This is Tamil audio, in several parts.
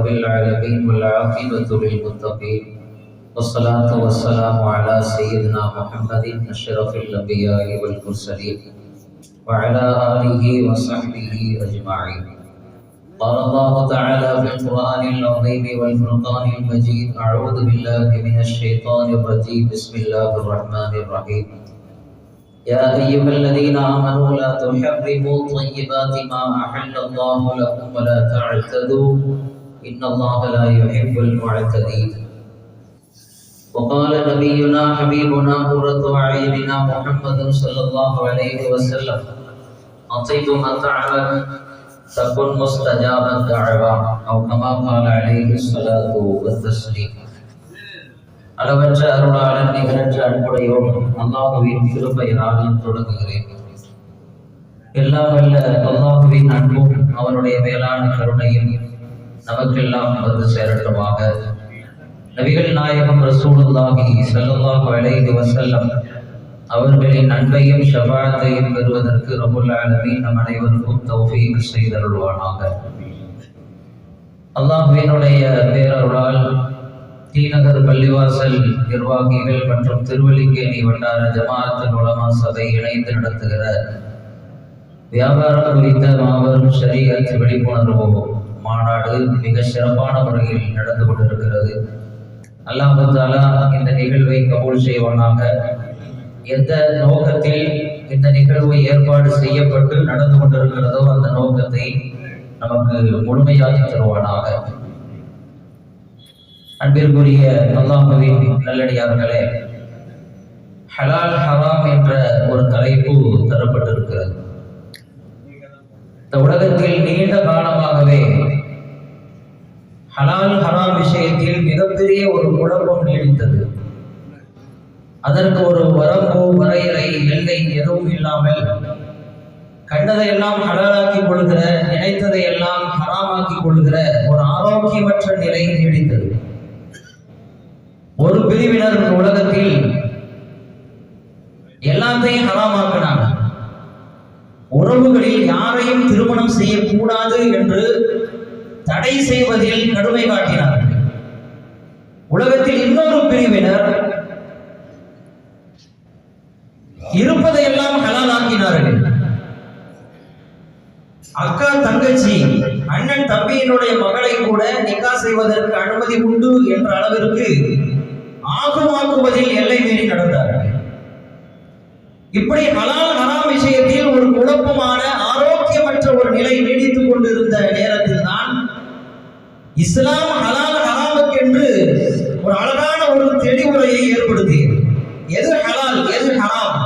رب العالمين والعاقبة للمتقين. والصلاة والسلام على سيدنا محمد أشرف الأنبياء والمرسلين وعلى آله وصحبه أجمعين. قال الله تعالى في القرآن العظيم والفرقان المجيد أعوذ بالله من الشيطان الرجيم. بسم الله الرحمن الرحيم. يا أيها الذين آمنوا لا تحرموا طيبات ما أحل الله لكم ولا تعتدوا. إن الله لا يحب المعتدين وقال نبينا حبيبنا قرة أعيننا محمد صلى الله عليه وسلم أطيب مطعما تكن مستجاب الدعوة أو كما قال عليه الصلاة والتسليم அளவற்ற அருளாளன் நிகரற்ற அன்புடையோம் அல்லாஹுவின் கிருபையினால் நான் தொடங்குகிறேன் எல்லாம் வல்ல அல்லாஹுவின் அன்பும் அவனுடைய மேலான கருணையும் நமக்கெல்லாம் வந்து சேரட்டுமாக. நபிகள் நாயகம் ரசூலுல்லாஹி சல்லுல்லாஹு அலைஹி வஸல்லம் அவர்களின் அன்பையும் ஷபாத்தையும் பெறுவதற்கு ரபுல் ஆலமீன் நம் அனைவருக்கும் தௌஃபீக் செய்தருள்வானாக. அல்லாஹ்வினுடைய பேரருளால் தீநகர் பள்ளிவாசல் நிர்வாகிகள் மற்றும் திருவல்லிக்கேணி வட்டார ஜமாஅத்துல் உலமா சபை இணைந்து நடத்துகிற வியாபாரம் குறித்த மாபெரும் ஷரியத் விழிப்புணர்வு மாநாடு மிக சிறப்பான முறையில் நடந்து கொண்டிருக்கிறது. அல்லாஹு இந்த நிகழ்வை கபூல் செய்வானாக. எந்த நோக்கத்தில் இந்த நிகழ்வு ஏற்பாடு செய்யப்பட்டு நடந்து கொண்டிருக்கிறதோ அந்த நோக்கத்தை நமக்கு முழுமையாக்கி தருவானாக. அன்பிற்குரிய அல்லாஹுவின் நல்லடியார்களே ஹலால் ஹராம் என்ற ஒரு தலைப்பு தரப்பட்டிருக்கிறது. இந்த உலகத்தில் நீண்ட காலமாகவே ஹலால் ஹராம் விஷயத்தில் மிகப்பெரிய ஒரு குழப்பம் நீடித்தது. அதற்கு ஒரு வரம்பு வரையறை எல்லை எதுவும் இல்லாமல் கண்டதையெல்லாம் ஹலாலாக்கி கொள்கிற நினைத்ததை எல்லாம் ஹராமாக்கி கொள்கிற ஒரு ஆரோக்கியமற்ற நிலை நீடித்தது. ஒரு பிரிவினர் இந்த உலகத்தில் எல்லாத்தையும் ஹராமாக்கினாங்க உறவுகளில் யாரையும் திருமணம் செய்யக்கூடாது என்று தடை செய்வதில் கடுமை காட்டினார்கள் உலகத்தில் இன்னொரு பிரிவினர் இருப்பதையெல்லாம் ஹலாலாக்கினார்கள் அக்கா தங்கச்சி அண்ணன் தம்பியினுடைய மகளை கூட நிக்கா செய்வதற்கு அனுமதி உண்டு என்ற அளவிற்கு ஆகமாக்குவதில் எல்லை மீறி நடந்தார்கள் இப்படி ஹலால் ஹராம் விஷயத்தில் ஒரு குழப்பமான ஆரோக்கியமற்ற ஒரு நிலை நீடித்துக் கொண்டிருந்த நேரத்தில் தான் இஸ்லாம் ஹலால் ஹராமுக்கு என்று ஒரு அழகான ஒரு தெளிவுரையை ஏற்படுத்தியது எது ஹலால் எது ஹராம்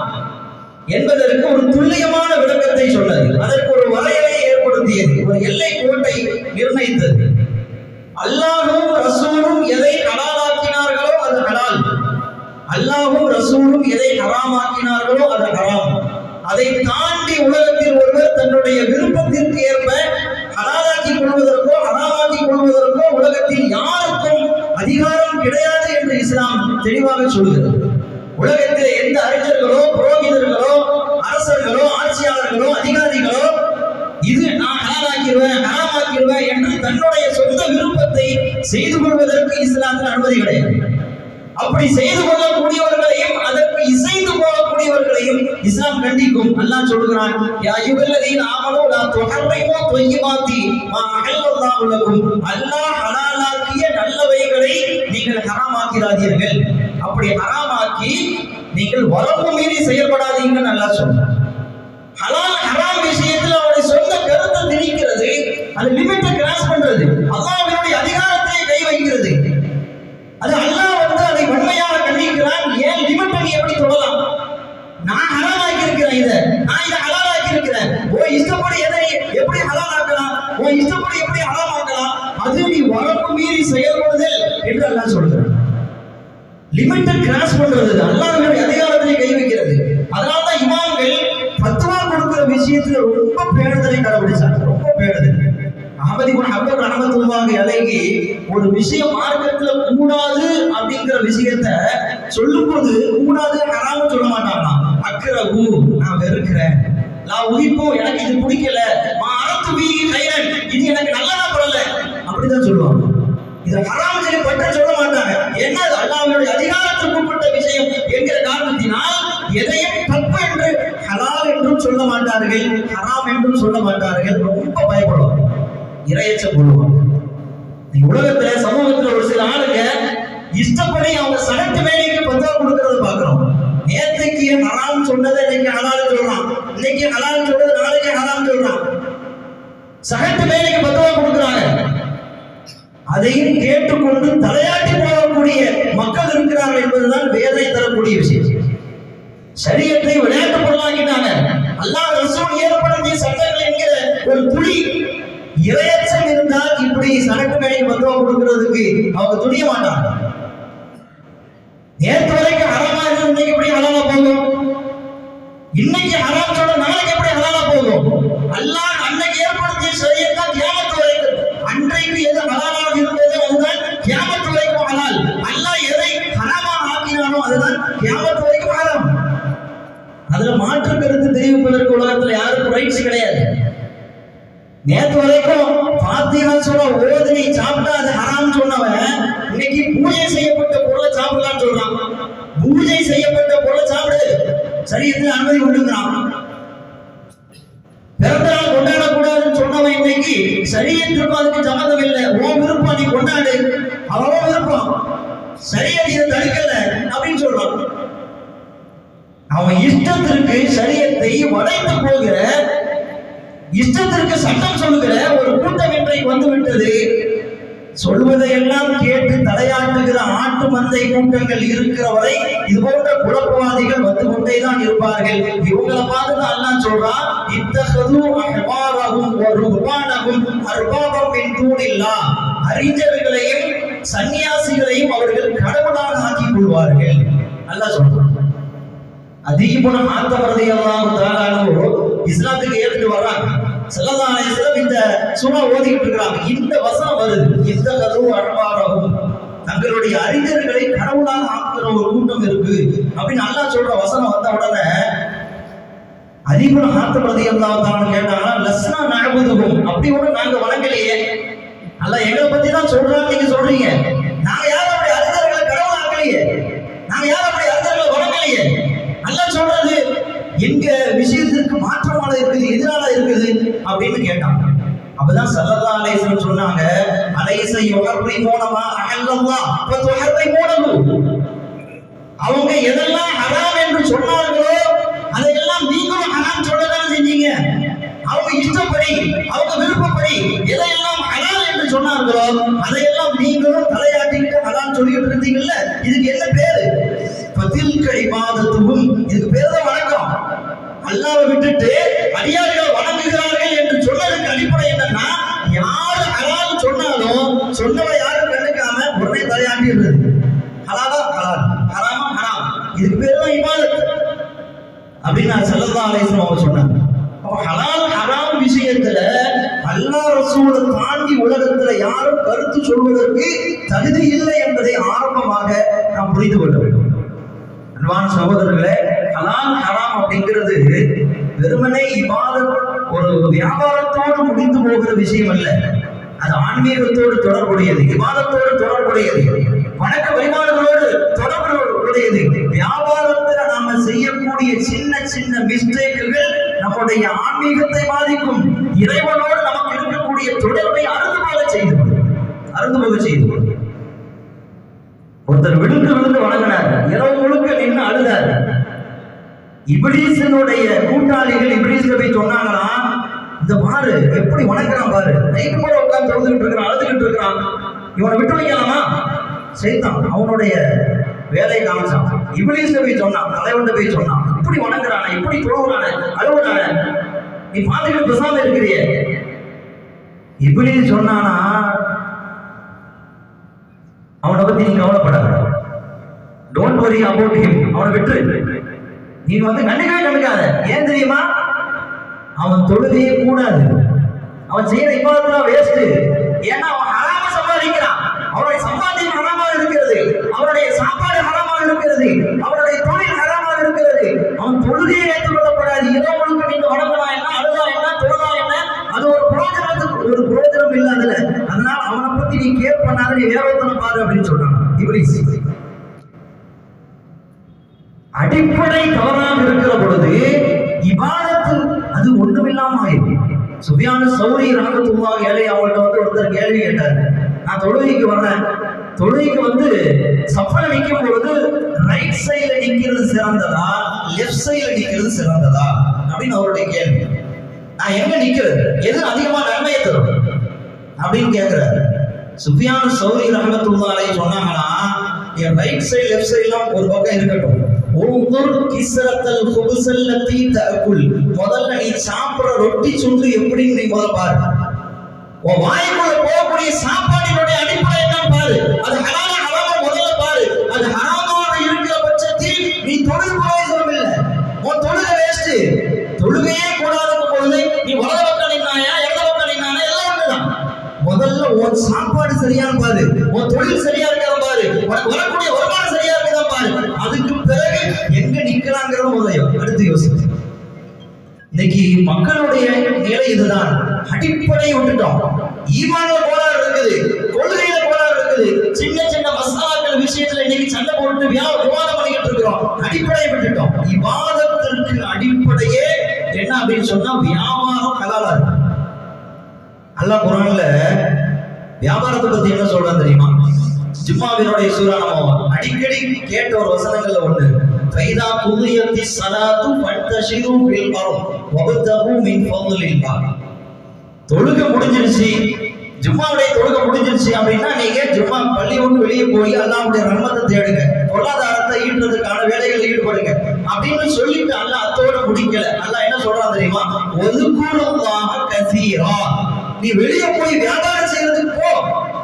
என்பதற்கு ஒரு துல்லியமான விளக்கத்தை சொன்னது. அதற்கு ஒரு வரையறையை ஏற்படுத்தியது. ஒரு எல்லை கோட்டை நிர்ணயித்தது. அல்லாஹும் ரசூலும் எதை ஹலாலாக்கினார்களோ அது ஹலால். அல்லாஹும் ரசூலும் எதை ஹராமாக்கினார்களோ அது ஹராம். அதை தாண்டி உலகத்தில் ஒருவர் தன்னுடைய விருப்பத்திற்கு ஏற்ப ஹலாலாக்கி கொள்வதற்கோ ஹராமாக்கி கொள்வதற்கோ உலகத்தில் யாருக்கும் அதிகாரம் கிடையாது என்று இஸ்லாம் தெளிவாக சொல்கிறது. உலகத்தில் எந்த அறிஞர்களோ புரோகிதர்களோ அரசர்களோ ஆட்சியாளர்களோ அதிகாரிகளோ இது நான் ஹலாலாக்கிடுவேன் ஹராமாக்கிடுவேன் என்று தன்னுடைய சொந்த விருப்பத்தை செய்து கொள்வதற்கு இஸ்லாத்தில் அனுமதி கிடையாது. அப்படி செய்து கொள்ளக்கூடியவர்களையும் அதற்கு இசைந்து போகக்கூடியவர்களையும் இஸ்லாம் கண்டிக்கும். அல்லாஹ் சொல்கிறான் யா யுகல்லதீன் ஆமனு லா துஹர்ரிமு தொய்யிபாத்தி மா அஹல்லல்லாஹு லக்கும் அல்லாஹ் ஹலாலாக்கிய நல்லவைகளை நீங்கள் ஹராமாக்கிறாதீர்கள். அப்படி ஹராமாக்கி நீங்கள் வரம்பு மீறி செயல்படாதீங்கன்னு அல்லாஹ் சொல்றான். ஹலால் ஹராம் விஷயத்தில் அவருடைய சொந்த கருத்தை திணிக்கிறது அது லிமிட்டை கிராஸ் பண்றது அல்லாஹ்வினுடைய அதிகாரத்தை கை வைக்கிறது அது அல்லாஹ் வந்து அதை வன்மையாக கண்டிக்கிறான் ஏன் லிமிட்டை நீ எப்படி தொடலாம் நான் ஹலாலாக்கி இருக்கிறேன் இதை நான் இதை ஹலாலாக்கி இருக்கிறேன். ஓ இஷ்டப்படி எதை எப்படி ஹலாலாக்கலாம்? ஓ இஷ்டப்படி எப்படி ஹலாலாக்கலாம்? அது நீ வரப்பு மீறி செயல்படுதல் என்று அல்லா சொல்றேன் லிமிட்டை கிராஸ் பண்றது அல்லாஹ்வினுடைய அதிகாரத்தை கை வைக்கிறது. அதனால தான் இமாம்கள் பத்துவா கொடுக்கிற விஷயத்துல ரொம்ப பேடுதலை கடைபிடிச்சாங்க ரொம்ப பேடுதல் அகமதி குண ஹப்பர் ரஹமத்துல்லாஹி ஒரு விஷயம் மார்க்கத்துல கூடாது அப்படிங்கிற விஷயத்த சொல்லும்போது கூடாது ஹராம்னு சொல்ல மாட்டாங்களாம். அக்ரஹு நான் வெறுக்கிறேன். நான் உயிப்போ எனக்கு இது பிடிக்கல. மா அரத்து வீகி கைரன் இது எனக்கு நல்லதா படல அப்படிதான் சொல்லுவாங்க. இது ஹராம் சொல்லி பற்ற சொல்ல மாட்டாங்க. என்ன அது அல்லாவுடைய அதிகாரத்துக்கு உட்பட்ட விஷயம் என்கிற காரணத்தினால் எதையும் தப்பு என்று ஹலால் என்றும் சொல்ல மாட்டார்கள் ஹராம் என்றும் சொல்ல மாட்டார்கள். ரொம்ப பயப்படுவாங்க. இரையச்சம் கொள்வாங்க. இந்த உலகத்துல சமூகத்துல ஒரு சில ஆளுங்க இஷ்டப்படி அவங்க சனத்து வேலைக்கு பத்தா கொடுக்கறத பாக்குறோம் ஏன் ஹராம் சொன்னதை இன்னைக்கு ஹலால் சொல்றான். இன்னைக்கு ஹலால் சொல்றது நாளைக்கு ஹராம் சொல்றான். சகத்து வேலைக்கு பத்தவா கொடுக்குறாங்க. அதையும் கேட்டுக்கொண்டு தலையாட்டி போகக்கூடிய மக்கள் இருக்கிறார்கள் என்பதுதான் வேதனை தரக்கூடிய விஷயம். சரியத்தை விளையாட்டு பொருளாக்கிட்டாங்க. அல்லாஹ் ரசூல் ஏற்படுத்திய சட்டங்கள் என்கிற ஒரு துளி இரையச்சம் இருந்தால் இப்படி சரக்கு வேலைக்கு பத்துவா கொடுக்கிறதுக்கு அவங்க துணிய மாட்டாங்க. நேற்று வரைக்கும் ஹராமா இருந்து இன்னைக்கு எப்படி ஹலாலா போகும்? இன்னைக்கு ஹராம் சொன்ன நாளைக்கு எப்படி ஹலாலா போகும்? அல்லாஹ் அன்னைக்கு ஏற்படுத்திய சரியத்தான் தியானத்து வரைக்கும். அன்றைக்கு எது ஹலாலாக இருந்ததோ அதுதான் தியானத்து வரைக்கும் ஹலால். அல்லாஹ் எதை ஹராமாக ஆக்கினானோ அதுதான் தியானத்து வரைக்கும் ஹராம். அதுல மாற்று கருத்து தெரிவிப்பதற்கு உலகத்துல. யாருக்கும் ரைட்ஸ் கிடையாது. நேற்று வரைக்கும் பாத்தீங்கன்னா சொல்ல ஓதுனி சாப்பிட்டா அது ஹராம் சொன்னவன் இன்னைக்கு பூஜை செய்யப்பட்ட சாப்பிடலாம்னு சொல்றான். பூஜை செய்யப்பட்ட பொருளை சாப்பிடு. சரியத்தில் அனுமதி உண்டுங்கிறான். பிறந்த நாள் கொண்டாடக்கூடாதுன்னு சொன்னவன் இன்னைக்கு சரியத்திற்கும் அதுக்கு சம்மந்தம் இல்லை ஓ விருப்பம் நீ கொண்டாடு. அவன் விருப்பம். சரியத் இதை தடுக்கல அப்படின்னு சொல்றான். அவன் இஷ்டத்திற்கு சரியத்தை வளைந்து போகிற இஷ்டத்திற்கு சட்டம் சொல்லுகிற ஒரு கூட்டம் இன்றைக்கு வந்து விட்டது சொல்வதையெல்லாம் கேட்டு தலையாட்டுகிற ஆட்டு மந்தை கூட்டங்கள் இருக்கிற வரை இது போன்ற குழப்பவாதிகள் வந்து கொண்டே தான் இருப்பார்கள். இவங்களை பார்த்து தான் அல்லாஹ் சொல்றான் இத்தகது அஹ்பாரஹும் வ ருஹ்பானஹும் அர்பாபம் மின் தூனில்லா அறிஞர்களையும் சன்னியாசிகளையும் அவர்கள் கடவுளாக ஆக்கிக் கொள்வார்கள். அல்லாஹ் சொல்றான். அதிகமான ஆத்தம் ரலியல்லாஹு தஆலாஹு இஸ்லாத்துக்கு ஏத்துட்டு வர்றாங்க. செல்லதான் அலைஹி இந்த சூரா ஓதிக்கிட்டு இருக்கிறாங்க. இந்த வசனம் வருது இந்த கதவு அன்பாரகும் தங்களுடைய அறிஞர்களை கடவுளாக ஆக்குற ஒரு கூட்டம் இருக்கு. அப்படின்னு அல்லா சொல்ற வசனம் வந்த உடனே அதிபுர ஆத்தம் ரலியல்லாஹு தஆலா கேட்டாங்கன்னா லஸ்னா நஅபுதுஹும் அப்படி கூட நாங்க வணங்கலையே அல்ல எங்களை பத்தி தான் சொல்றான்னு நீங்க சொல்றீங்க. நாங்க யாரும் அப்படி அறிஞர்களை கடவுள் ஆக்கலையே நாங்க யாரும் அப்படி அறிஞர்களை வணங்கலையே. நல்லா சொல்றது எங்க விஷயத்திற்கு மாற்றமாக இருக்குது எதிரான இருக்குது அப்படின்னு கேட்டாங்க. அப்பதான் சல்லல்லா அலைஹிஸ்ஸலாம் சொன்னாங்க அலைஸ உணர்வை போனவா அஹல்லல்லா வ துஹர்ரி அவங்க எதெல்லாம் ஹராம் என்று சொன்னார்களோ அதையெல்லாம் நீங்களும் ஹராம் சொல்லதான் செஞ்சீங்க. அவங்க இஷ்டப்படி அவங்க விருப்பப்படி எதையெல்லாம் ஹலால் என்று சொன்னார்களோ அதையெல்லாம் நீங்களும் தலையாட்டிக்கிட்டு ஹலால் சொல்லிட்டு இருந்தீங்கல்ல இதுக்கு அப்படின்னு நான் சல்லல்லாஹு அலைஹி வஸல்லம் அவங்க சொன்னாங்க. ஹலால் ஹராம் விஷயத்துல அல்லா ரசூலை தாண்டி உலகத்துல யாரும் கருத்து சொல்வதற்கு தகுதி இல்லை என்பதை ஆரம்பமாக நாம் புரிந்து கொள்ள வேண்டும். அன்பான சகோதரர்களே ஹலால் ஹராம் அப்படிங்கிறது வெறுமனே இவாத ஒரு வியாபாரத்தோடு முடிந்து போகிற விஷயம் அல்ல. அது ஆன்மீகத்தோடு தொடர்புடையது விவாதத்தோடு தொடர்புடையது வணக்க வழிபாடுகளோடு தொடர்புடையது. வியாபாரத்துல நாம செய்யக்கூடிய சின்ன சின்ன மிஸ்டேக்குகள் நம்முடைய ஆன்மீகத்தை பாதிக்கும். இறைவனோடு நமக்கு இருக்கக்கூடிய தொடர்பை அறுந்து போக செய்து அறுந்து போக செய்து ஒருத்தர் விழுந்து விழுந்து வணங்கினார். இரவு முழுக்க நின்று அழுதார். இபிலீசனுடைய கூட்டாளிகள் இபிலீஸ்ல போய் சொன்னாங்களா இந்த பாரு எப்படி வணங்குறான் பாரு. நைட்டு கூட உட்கார்ந்து தொழுதுகிட்டு இருக்கிறான் அழுதுகிட்டு இருக்கிறான். இவனை விட்டு வைக்கலாமா? செய்தான் அவனுடைய வேலையை காமிச்சான் இபிலீஸ்ல போய் சொன்னான் தலைவன் போய் சொன்னான். இப்படி வணங்குறானே இப்படி தொழுகிறானே அழுகுறானே நீ பார்த்துக்கிட்டு பேசாம இருக்கிறியே. இப்படி சொன்னானா? அவனை பத்தி நீ கவலைப்படாத. டோன்ட் வரி அபவுட் ஹிம் அவனை விட்டு நீ வந்து கண்டுக்கவே கண்டுக்காத. ஏன் தெரியுமா? அவன் தொழுகையே கூடாது. அவன் செய்யற இபாதத்லாம் வேஸ்ட் ஏன்னா அவன் ஹராம சம்பாதிக்கிறான். அவனுடைய சம்பாத்தியம் ஹராமாக இருக்கிறது. அவனுடைய சாப்பாடு ஹராமாக இருக்கிறது. அவனுடைய தொழில் ஹராமாக இருக்கிறது. அவன் தொழுகையை ஏற்றுக்கொள்ளப்படாது. ஏதோ முழுக்க நீங்க வணங்கலாம் என்ன அழுதா என்ன தொழுதா என்ன அது ஒரு புரோஜனத்துக்கு ஒரு புரோஜனம் இல்லாதல அதனால அவனை பத்தி நீ கேர் பண்ணாத நீ வேறொருத்தனை பாரு அப்படின்னு சொல்றான் இப்ளீஸ் அடிப்படை தவறாக இருக்கிற பொழுது இபாதத்து அது ஒண்ணுமில்லாம ஆயிடும் சுபியான சௌரி ரஹமத்துல்லா ஏழை அவங்கள்ட்ட வந்து ஒருத்தர் கேள்வி கேட்டார். நான் தொழுகைக்கு வர்றேன். தொழுகைக்கு வந்து சஃபல நிற்கும் பொழுது ரைட் சைடுல அடிக்கிறது சிறந்ததா? லெஃப்ட் சைடுல அடிக்கிறது சிறந்ததா? அப்படின்னு அவருடைய கேள்வி. நான் எங்க நிக்கிறது? எது அதிகமா நன்மையை தரும்? அப்படின்னு கேட்கிறாரு சுஃபியான சௌரி ரஹமத்துல்லாலை சொன்னாங்கன்னா என் ரைட் சைடு லெஃப்ட் சைட்லாம் ஒரு பக்கம் இருக்கட்டும். உங்குர் கிஸ்ரத்தல் குபுசல்லத்தி தகுல் முதல்ல நீ சாப்பிடுற ரொட்டி சுண்டு எப்படின்னு நீ முதல்ல பாரு. உன் வாய்க்குள்ள போகக்கூடிய சாப்பாட்டினுடைய அடிப்படை என்னன்னு பாரு. அது ஹலாலா ஹராமா முதல்ல பாரு. அது ஹராமாக இருக்கிற பட்சத்தில் நீ தொழில் பிரயோஜனம் இல்லை. உன் தொழுகை வேஸ்ட் தொழுகையே கூடாதுக்கும் பொழுது நீ வலது பக்கம் நின்னாயா இடது பக்கம் நின்னானா எல்லாம் ஒண்ணுதான். முதல்ல உன் சாப்பாடு சரியான பாரு. உன் தொழில் சரியா இருக்கிற பாரு. உனக்கு வரக்கூடிய வருமானம் இருக்கலாங்கிற நிக்கலாங்கிறத அடுத்து யோசிப்போம் இன்னைக்கு மக்களுடைய நிலை இதுதான். அடிப்படை விட்டுட்டோம். ஈமான்ல கோளாறு இருக்குது கொள்கையில கோளாறு இருக்குது. சின்ன சின்ன மசாலாக்கள் விஷயத்துல இன்னைக்கு சண்டை போட்டு வியா- விவாதம் பண்ணிக்கிட்டு இருக்கிறோம். அடிப்படையை விட்டுட்டோம். விவாதத்திற்கு அடிப்படையே என்ன அப்படின்னு சொன்னா வியாபாரம் கலாலா இருக்கு. அல்லாஹ் குரான்ல வியாபாரத்தை பத்தி என்ன சொல்றான் தெரியுமா? ஜிம்மாவினுடைய சூரா அடிக்கடி கேட்ட ஒரு வசனங்கள்ல ஒண்ணு. ஃபைதா குதியத்தி ஸலாத்து ஃபன்தஷிரு ஃபில் அர்த் வபதகு மின் ஃபضலில்லாஹ் தொழுக முடிஞ்சிருச்சு. ஜும்மாவுடைய தொழுக முடிஞ்சிருச்சு அப்படின்னா நீங்க ஜும்மா பள்ளி விட்டு வெளியே போய் அல்லாவுடைய ரம்மத்தை தேடுங்க. பொருளாதாரத்தை ஈட்டுறதுக்கான வேலைகளில் ஈடுபடுங்க. அப்படின்னு சொல்லிட்டு அல்ல அத்தோட முடிக்கல. அல்ல என்ன சொல்றான் தெரியுமா? ஒதுக்குறதாக கசீரா. நீ வெளியே போய் வியாபாரம் செய்யறதுக்கு போ.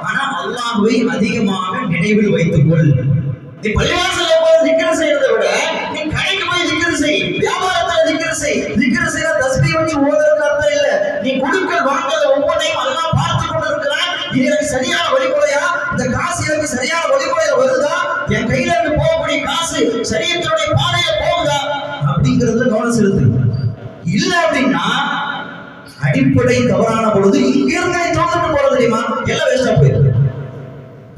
ஆனா அல்லாஹுவை அதிகமாக நினைவில் வைத்துக் கொள் நீ பள்ளிவாசல் இது எனக்கு சரியான வழிமுறையா இந்த காசு எனக்கு சரியான வழிமுறையில வருதா? என் கையில இருந்து போகக்கூடிய காசு சரீரத்தினுடைய பாதையில போகுதா? அப்படிங்கறதுல கவனம் செலுத்து. இல்ல அப்படின்னா அடிப்படை தவறான பொழுது இங்க இருந்து தோந்துட்டு போறது தெரியுமா? எல்லாம் வேஸ்டா போயிருக்கு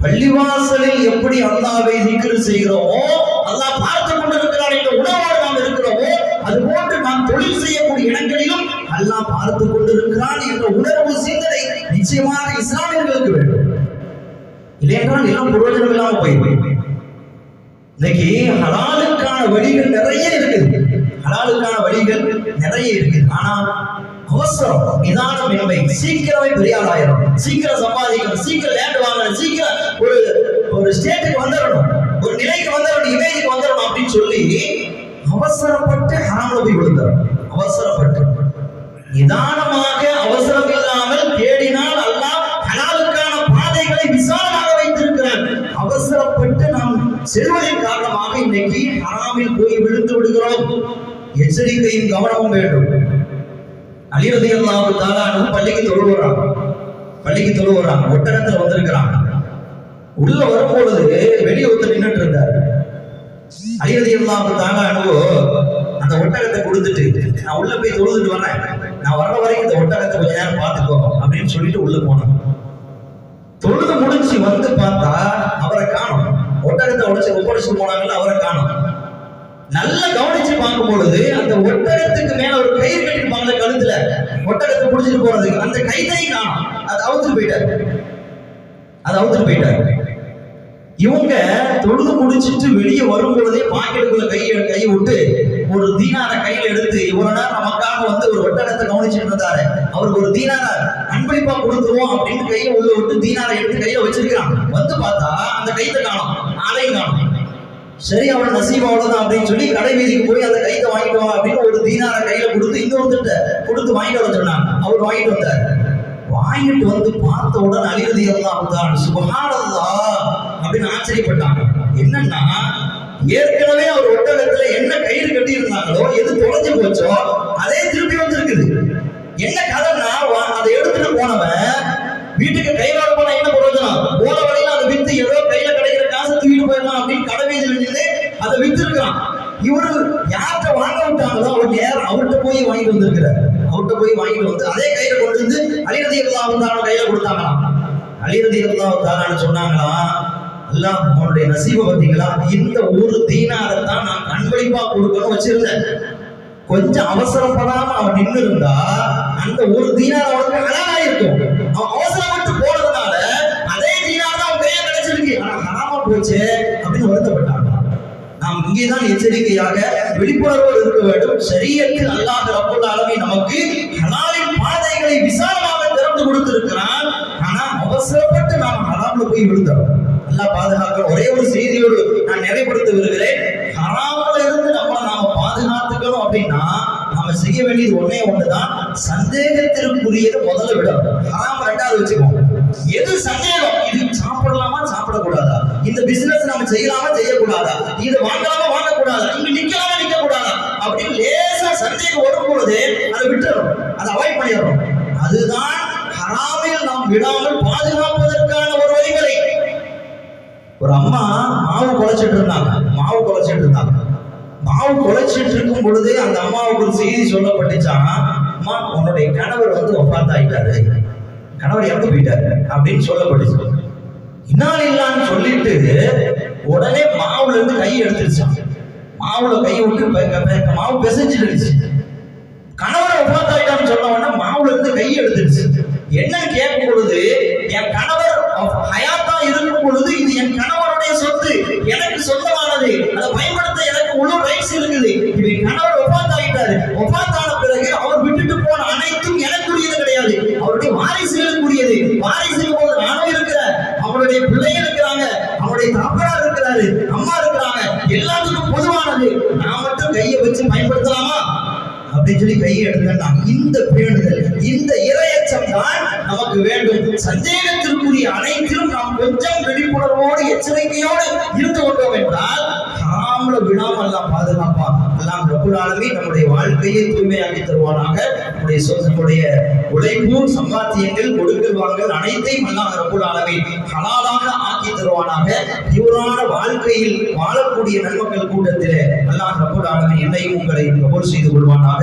பள்ளிவாசலில் எப்படி அல்லாவை நீக்கல் செய்கிறோமோ அல்லாஹ் பார்த்து கொண்டிருக்கிறான் என்ற உணவோடு நாம் இருக்கிறோமோ அது போன்று நாம் தொழில் செய்யக்கூடிய இடங்களில் அல்லாஹ் பார்த்து கொண்டிருக்கிறான் என்ற உணர்வு சிந்தனை நிச்சயமாக இஸ்லாமியர்களுக்கு வேண்டும். இல்லையென்றால் எல்லாம் பிரயோஜனம் போய் போயிடும் இன்னைக்கு ஹலாலுக்கான வழிகள் நிறைய இருக்குது. ஹலாலுக்கான வழிகள் நிறைய இருக்குது. ஆனா அவசரம் நிதானம் என்பை சீக்கிரமே பெரிய ஆளாயிரும் சீக்கிரம் சம்பாதிக்கணும் சீக்கிரம் லேண்ட் வாங்கணும் சீக்கிரம் ஒரு ஒரு ஸ்டேட்டுக்கு வந்துடணும் ஒரு நிலைக்கு வந்துடணும் இமேஜுக்கு வந்துடணும் அப்படின்னு சொல்லி அவசரப்பட்டு ஹராம்ல போய் விழுந்தார் அவசரப்பட்டு. நிதானமாக அவசரம் இல்லாமல் தேடினால் அல்லாஹ் ஹலாலுக்கான பாதைகளை விசாலமாக வைத்திருக்கிறார். அவசரப்பட்டு நாம் செல்வதன் காரணமாக இன்னைக்கு ஹராமில் போய் விழுந்து விடுகிறோம். எச்சரிக்கையும் கவனமும் வேண்டும். அலிரதி அல்லாஹு தாலானு பள்ளிக்கு தொழுவுறாங்க பள்ளிக்கு தொழுவுறாங்க ஒட்டகத்துல வந்திருக்கிறாங்க உள்ள வரும்பொழுது வெளியே ஒருத்தர் நின்றுட்டு இருந்தார். அலிரதி அல்லாஹு தாலானு அந்த ஒட்டகத்தை கொடுத்துட்டு நான் உள்ள போய் தொழுதுட்டு வரேன் நான் வர்ற வரைக்கும் இந்த ஒட்டகத்தை கொஞ்ச நேரம் பார்த்துக்கோ அப்படின்னு சொல்லிட்டு உள்ள போனோம் தொழுது முடிச்சு வந்து பார்த்தா அவரை காணும். ஒட்டகத்தை உடைச்சு ஒப்படைச்சு போனாங்கல்ல அவரை காணும். நல்லா கவனிச்சு பார்க்கும் பொழுது அந்த ஒட்டகத்துக்கு மேல ஒரு கயிறு கட்டிருப்பாங்க கழுத்துல. ஒட்டகத்தை புடிச்சிட்டு போறதுக்கு அந்த கைதையும் காணும். அதை அவுத்துட்டு போயிட்டாரு. அதை அவுத்துட்டு போயிட்டாரு. இவங்க தொழுது முடிச்சிட்டு வெளியே வரும் பொழுதே பாக்கெட்டுக்குள்ள கையை கையை விட்டு ஒரு தீனார கையில எடுத்து இவ்வளவு நேரம் நமக்காக வந்து ஒரு வட்டடத்தை கவனிச்சுட்டு இருந்தாரு. அவருக்கு ஒரு தீனார அன்பளிப்பா கொடுத்துருவோம் அப்படின்னு கையை உள்ள விட்டு தீனாரை எடுத்து கையில வச்சிருக்கிறான். வந்து பார்த்தா அந்த கைத்தை காணும் ஆளையும் காணும். சரி அவன் நசீப் அவ்வளவுதான் அப்படின்னு சொல்லி கடை வீதிக்கு போய் அந்த கைத்தை வாங்கிட்டு வா அப்படின்னு ஒரு தீனார கையில கொடுத்து இன்னொருத்திட்ட கொடுத்து வாங்கிட்டு வர சொன்னாங்க. அவர் வாங்கிட்டு வந்தார். வாங்கிட்டு வந்து பார்த்த உடனே அலிரதி எல்லாம் தான் சுபஹானல்லா அப்படின்னு ஆச்சரியப்பட்டாங்க. என்னன்னா ஏற்கனவே அவர் ஒட்டகத்துல என்ன கயிறு கட்டி இருந்தாங்களோ எது தொலைஞ்சு போச்சோ அதே திருப்பி வந்திருக்குது. என்ன கதைன்னா வா- அதை எடுத்துட்டு போனவன் வீட்டுக்கு கை வாங்க போனா என்ன பிரயோஜனம்? போன வழியில அதை வித்து ஏதோ கையில கிடைக்கிற காசு தூக்கிட்டு போயிடலாம் அப்படின்னு கடை வீதியில் நின்று அதை வித்து இருக்கான் இவரு யார்கிட்ட வாங்க விட்டாங்களோ அவர் நேரம் அவர்கிட்ட போய் வாங்கிட்டு வந்திருக்கிறார். அவர்கிட்ட போய் வாங்கிட்டு வந்து அதே கையில கொண்டு வந்து அலிரதி அல்லா வந்தாங்க கையில கொடுத்தாங்களாம். அலிரதி அல்லா வந்தாங்கன்னு சொன்னாங்களாம் அல்லாஹ் அவனுடைய நசீப பார்த்தீங்களா? இந்த ஒரு தீனாரை தான் நான் கண்களிப்பா கொடுக்கணும் வச்சிருந்தேன். கொஞ்சம் அவசரப்படாம அவன் நின்று இருந்தா அந்த ஒரு தீனார் அவனுக்கு ஹலாலா இருக்கும் அவன் அவசரப்பட்டு போனதுனால அதே தீனார் தான் அவன் கையில கிடைச்சிருக்கு. ஆனா ஹராமா போச்சு அப்படின்னு வருத்தப்பட்டாங்க. நாம் இங்கேதான் எச்சரிக்கையாக விழிப்புணர்வோடு இருக்க வேண்டும். சரியத்தில் அல்லாத ரப்புள்ள அளவை நமக்கு ஹலாலின் பாதைகளை விசாலமாக திறந்து கொடுத்திருக்கிறான். ஆனா அவசரப்பட்டு நாம் ஹலாமில் போய் விழுந்தோம். அல்லாஹ் பாதுகாக்க ஒரே ஒரு செய்தியோடு நான் நிறைவுபடுத்த விரும்புகிறேன். ஹராமில் இருந்து நம்மளை நாம பாதுகாத்துக்கணும் அப்படின்னா நாம செய்ய வேண்டியது ஒன்னே ஒண்ணுதான். சந்தேகத்திற்குரியது முதல்ல விடணும். ஹராம் ரெண்டாவது வச்சுக்கோங்க. எது சந்தேகம்? இது சாப்பிடலாமா சாப்பிடக்கூடாதா? இந்த பிசினஸ் நம்ம செய்யலாமா செய்யக்கூடாதா? இது வாங்கலாமா வாங்கக்கூடாதா? இங்க நிக்கலாமா நிக்க கூடாதா அப்படின்னு லேசா சந்தேகம் வரும் பொழுது அதை விட்டுறோம் அதை அவாய்ட் பண்ணிடுறோம் அதுதான் ஹராமில் நாம் விடாமல் பாதுகாப்பதற்கான ஒரு அம்மா மாவு குழைச்சிட்டு இருந்தாங்க. மாவு குழைச்சிட்டு இருந்தாங்க. மாவு குழைச்சிட்டு இருக்கும் பொழுது அந்த அம்மாவுக்கு ஒரு செய்தி சொல்லப்பட்டுச்சான் அம்மா உன்னுடைய கணவர் வந்து ஒப்பாத்தாயிட்டாரு. கணவர் இறந்து போயிட்டாரு அப்படின்னு சொல்லப்பட்டுச்சு. இன்னால் இல்லான்னு சொல்லிட்டு உடனே மாவுல இருந்து கை எடுத்துருச்சான் மாவுல கை விட்டு மாவு பிசைஞ்சிடுச்சு. கணவரை ஒப்பாத்தாயிட்டான்னு சொன்ன உடனே மாவுல இருந்து கை எடுத்துருச்சு. என்ன கேட்கும் பொழுது என் கணவர் அப்படி அவருடைய வாரிசுகளுக்குரியது. வாரிசுக்கு போது நானும் இருக்கிறேன். அவனுடைய பிள்ளைகள் இருக்கிறாங்க. அவனுடைய தாப்பனார் இருக்கிறாரு. அம்மா இருக்கிறாங்க. எல்லாத்துக்கும் பொதுவானது. நான் மட்டும் கையை வச்சு பயன்படுத்தலாமா? அப்படின்னு சொல்லி கையை எடுத்தான் இந்த பேணுதல் இந்த இரையச்சம் தான் நமக்கு வேண்டும். சந்தேகத்திற்குரிய அனைத்திலும் நாம் கொஞ்சம் விழிப்புணர்வோடு எச்சரிக்கையோடு இருந்து கொண்டோம் என்றால் ஹராம்ல விடாமல் எல்லாம் பாதுகாப்பா எல்லாம் ரப்புல் நம்முடைய வாழ்க்கையை தூய்மையாக்கி தருவானாக. நம்முடைய சொந்த நம்முடைய உழைப்பு சம்பாத்தியங்கள் கொடுக்கல் வாங்கல் அனைத்தையும் அல்லாஹ் ரப்புல் ஆலமீன் ஹலாலாக ஆக்கி தருவானாக. இவரான வாழ்க்கையில் வாழக்கூடிய நன்மக்கள் கூட்டத்தில் அல்லாஹ் ரப்புல் ஆலமீன் என்னையும் உங்களை கபூல் செய்து கொள்வானாக.